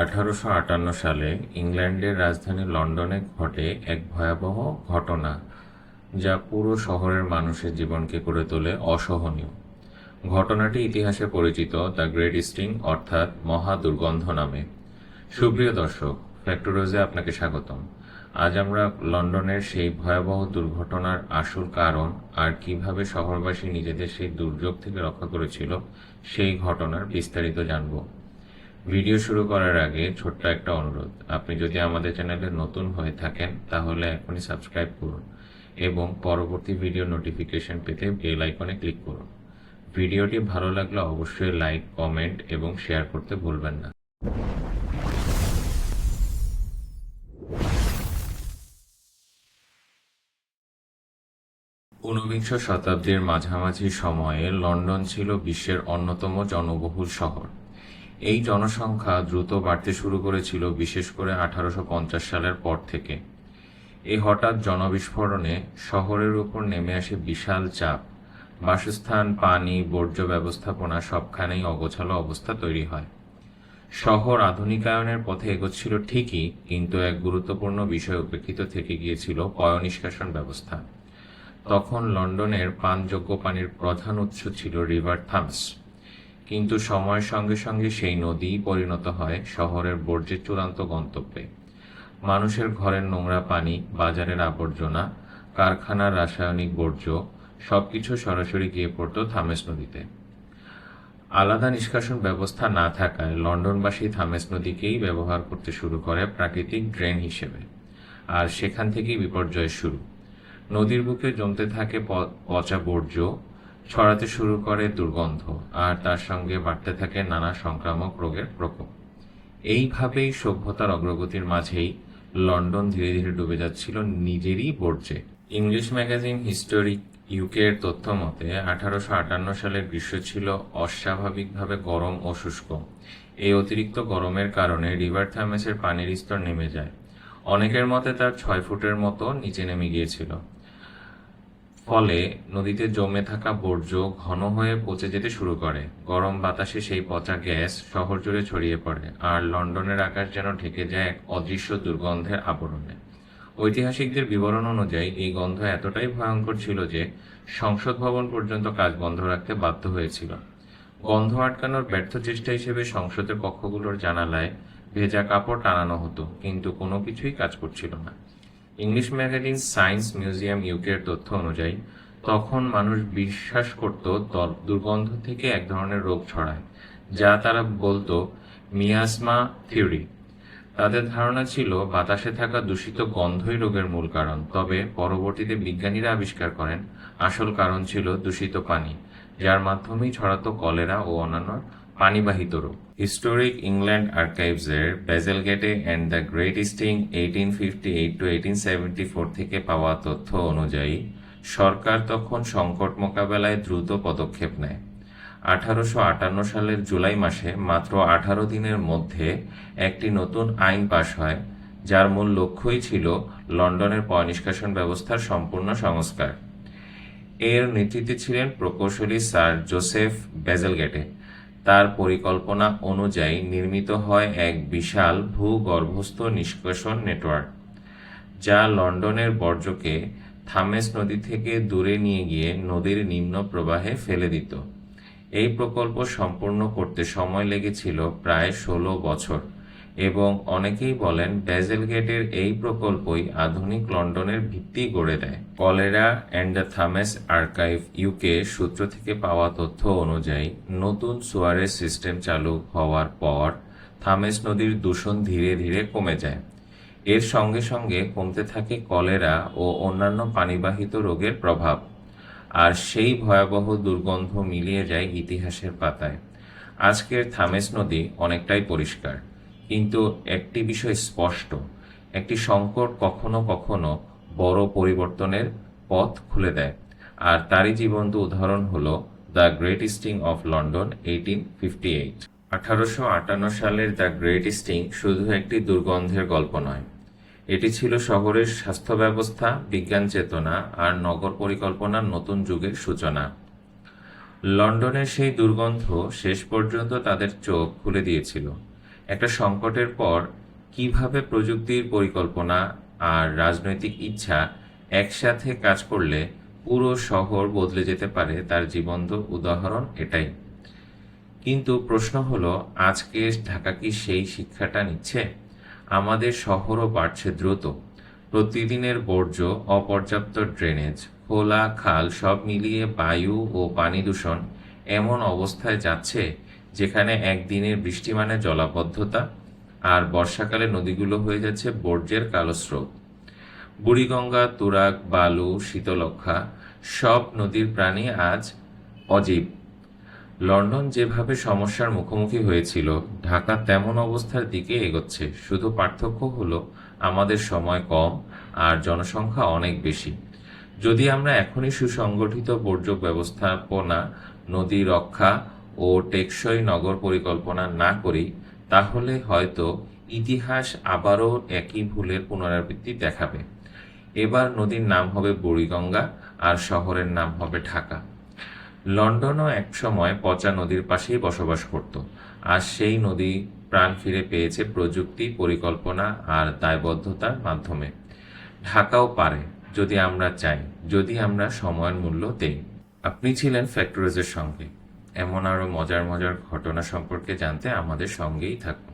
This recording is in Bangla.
আঠারোশো আটান্ন সালে ইংল্যান্ডের রাজধানী লন্ডনে ঘটে এক ভয়াবহ ঘটনা, যা পুরো শহরের মানুষের জীবনকে করে তোলে অসহনীয়। ঘটনাটি ইতিহাসে পরিচিত দ্য গ্রেট স্টিং অর্থাৎ মহা দুর্গন্ধ নামে। সুপ্রিয় দর্শক ফ্যাক্টরোজে আপনাকে স্বাগতম। আজ আমরা লন্ডনের সেই ভয়াবহ দুর্ঘটনার আসল কারণ আর কীভাবে শহরবাসী নিজেদের সেই দুর্যোগ থেকে রক্ষা করেছিল সেই ঘটনার বিস্তারিত জানব। ভিডিও শুরু করার আগে ছোট্ট একটা অনুরোধ। আপনি যদি আমাদের চ্যানেলে নতুন হয়ে থাকেন, তাহলে এখনই সাবস্ক্রাইব করুন এবং পরবর্তী ভিডিও নোটিফিকেশন পেতে বেল আইকনে ক্লিক করুন। ভিডিওটি ভালো লাগলে অবশ্যই লাইক, কমেন্ট এবং শেয়ার করতে ভুলবেন না। ঊনবিংশ শতাব্দীর মাঝামাঝি সময়ে লন্ডন ছিল বিশ্বের অন্যতম জনবহুল শহর। এই জনসংখ্যা দ্রুত বাড়তে শুরু করেছিল, বিশেষ করে আঠারোশো পঞ্চাশ সালের পর থেকে। এই হঠাৎ জনবিস্ফোরণে শহরের উপর নেমে আসে বিশাল চাপ। বাসস্থান, পানি, বর্জ্য ব্যবস্থাপনা সবখানেই অগোছালো অবস্থা তৈরি হয়। শহর আধুনিকায়নের পথে এগোচ্ছিল ঠিকই, কিন্তু এক গুরুত্বপূর্ণ বিষয় উপেক্ষিত থেকে গিয়েছিল পয় নিষ্কাশন ব্যবস্থা। তখন লন্ডনের পানযোগ্য পানির প্রধান উৎস ছিল রিভার থামস কিন্তু সময়ের সঙ্গে সঙ্গে সেই নদী পরিণত হয় শহরের বর্জ্যের চূড়ান্ত গন্তব্যে। মানুষের ঘরের নোংরা পানি, বাজারের আবর্জনা, কারখানার রাসায়নিক বর্জ্য সবকিছু সরাসরি গিয়ে পড়ত থামেস নদীতে। আলাদা নিষ্কাশন ব্যবস্থা না থাকায় লন্ডনবাসী থামেস নদীকেই ব্যবহার করতে শুরু করে প্রাকৃতিক ড্রেন হিসেবে। আর সেখান থেকেই বিপর্যয়ের শুরু। নদীর বুকে জমতে থাকে পচা বর্জ্য ছড়াতে শুরু করে দুর্গন্ধ, আর তার সঙ্গে বাড়তে থাকে নানা সংক্রামক রোগের প্রকোপ। এইভাবেই সভ্যতার অগ্রগতির মাঝেই লন্ডন ধীরে ধীরে ডুবে যাচ্ছিল নিজেরই বর্জ্যে। ইংলিশ ম্যাগাজিন হিস্টোরিক ইউকে এর তথ্য মতে, আঠারোশো আটান্ন সালের গ্রীষ্ম ছিল অস্বাভাবিকভাবে গরম ও শুষ্ক। এই অতিরিক্ত গরমের কারণে রিভার থামেসের পানির স্তর নেমে যায়। অনেকের মতে তার ছয় ফুটের মতো নিচে নেমে গিয়েছিল। ফলে নদীতে জমে থাকা বর্জ্য ঘন হয়ে পচে যেতে শুরু করে। গরম বাতাসে সেই পচা গ্যাস শহর জুড়ে ছড়িয়ে পড়ে, আর লন্ডনের আকাশ যেন ঢেকে যায় এক অদৃশ্য দুর্গন্ধের আবরণে। ঐতিহাসিকদের বিবরণ অনুযায়ী, এই গন্ধ এতটাই ভয়ঙ্কর ছিল যে সংসদ ভবন পর্যন্ত কাজ বন্ধ রাখতে বাধ্য হয়েছিল। গন্ধ আটকানোর ব্যর্থ চেষ্টা হিসেবে সংসদের কক্ষগুলোর জানালায় ভেজা কাপড় টানানো হতো, কিন্তু কোনো কিছুই কাজ করছিল না। ইংলিশ ম্যাগাজিন সায়েন্স মিউজিয়াম ইউকের তথ্য অনুযায়ী, তখন মানুষ বিশ্বাস করত দুর্গন্ধ থেকে এক ধরনের রোগ ছড়ায়, যা তারা বলতো মিয়াসমা থিওরি। তাদের ধারণা ছিল, বাতাসে থাকা দূষিত গন্ধই রোগের মূল কারণ। তবে পরবর্তীতে বিজ্ঞানীরা আবিষ্কার করেন, আসল কারণ ছিল দূষিত পানি, যার মাধ্যমেই ছড়াতো কলেরা ও অন্যান্য পানিবাহিত রোগ historic England আর্কাইভসের Bazalgette and the great stink eighteen fifty eight to eighteen seventy four থেকে পাওয়া তথ্য অনুযায়ী, সরকার তখন সংকট মোকাবেলায় দ্রুত পদক্ষেপ নেয়। আঠারোশো আটান্ন সালের জুলাই মাসে মাত্র আঠারো দিনের মধ্যে একটি নতুন আইন পাশ হয়, যার মূল লক্ষ্যই ছিল লন্ডনের পয় নিষ্কাশন ব্যবস্থার সম্পূর্ণ সংস্কার। এর নেতৃত্বে ছিলেন প্রকৌশলী স্যার জোসেফ বেজেলগেটে। তার পরিকল্পনা অনুযায়ী নির্মিত হয় এক বিশাল ভূগর্ভস্থ নিষ্কাশন নেটওয়ার্ক, যা লন্ডনের বর্জ্যকে থামেস নদী থেকে দূরে নিয়ে গিয়ে নদীর নিম্ন প্রবাহে ফেলে দিত। এই প্রকল্প সম্পূর্ণ করতে সময় লেগেছিল প্রায় ষোলো বছর। এবং অনেকেই বলেন ব্যাজেল গেটের এই প্রকল্পই আধুনিক লন্ডনের ভিত্তি গড়ে দেয়। Cholera and the Thames archive UK সূত্র থেকে পাওয়া তথ্য অনুযায়ী, নতুন সুয়ারেজ সিস্টেম চালু হওয়ার পর থামেস নদীর দূষণ ধীরে ধীরে কমে যায়। এর সঙ্গে সঙ্গে কমতে থাকে কলেরা ও অন্যান্য পানিবাহিত রোগের প্রভাব। আর সেই ভয়াবহ দুর্গন্ধ মিলিয়ে যায় ইতিহাসের পাতায়। আজকের থামেস নদী অনেকটাই পরিষ্কার। কিন্তু একটি বিষয় স্পষ্ট। একটি সংকট কখনো কখনো বড় পরিবর্তনের পথ খুলে দেয়। আর তারই জীবন্ত উদাহরণ হল the great stink of London, eighteen fifty eight আঠারোশো আটান্ন সালের দ্য গ্রেট ইস্টিং শুধু একটি দুর্গন্ধের গল্প নয়। এটি ছিল শহরের স্বাস্থ্য ব্যবস্থা, বিজ্ঞান চেতনা আর নগর পরিকল্পনার নতুন যুগের সূচনা। লন্ডনের সেই দুর্গন্ধ শেষ পর্যন্ত তাদের চোখ খুলে দিয়েছিল। একটা সংকটের পর কীভাবে প্রযুক্তির পরিকল্পনা আর রাজনৈতিক ইচ্ছা একসাথে কাজ করলে পুরো শহর বদলে যেতে পারে তার জীবন্ত উদাহরণ এটাই। কিন্তু প্রশ্ন হলো, আজকে ঢাকা কি সেই শিক্ষাটা নিচ্ছে? আমাদের শহরও বাড়ছে দ্রুত। প্রতিদিনের বর্জ্য, অপর্যাপ্ত ড্রেনেজ, খোলা খাল সব মিলিয়ে বায়ু ও পানি দূষণ এমন অবস্থায় যাচ্ছে যেখানে একদিনের বৃষ্টি মানে জলাবদ্ধতা, আর বর্ষাকালে নদীগুলো হয়ে যাচ্ছে বর্জ্যের কালো স্রোত। বুড়িগঙ্গা, তুরাগ, বালু শীতলক্ষা সব নদীর প্রাণী আজ অজীব। লন্ডন যেভাবে সমস্যার মুখোমুখি হয়েছিল, ঢাকা তেমন অবস্থার দিকে এগোচ্ছে। শুধু পার্থক্য হলো, আমাদের সময় কম আর জনসংখ্যা অনেক বেশি। যদি আমরা এখনই সুসংগঠিত বর্জ্য ব্যবস্থাপনা, নদী রক্ষা ও টেকসই নগর পরিকল্পনা না করি, তাহলে হয়তো ইতিহাস আবারও একই ভুলের পুনরাবৃত্তি দেখাবে। এবার নদীর নাম হবে বুড়িগঙ্গা আর শহরের নাম হবে ঢাকা। লন্ডনও একসময় পচা নদীর পাশেই বসবাস করত, আর সেই নদী প্রাণ ফিরে পেয়েছে প্রযুক্তি, পরিকল্পনা আর দায়বদ্ধতার মাধ্যমে। ঢাকাও পারে, যদি আমরা চাই, যদি আমরা সময়ের মূল্য দেই। আপনি ছিলেন ফ্যাক্টরিজের সঙ্গে। এমন আরও মজার মজার ঘটনা সম্পর্কে জানতে আমাদের সঙ্গেই থাকুন।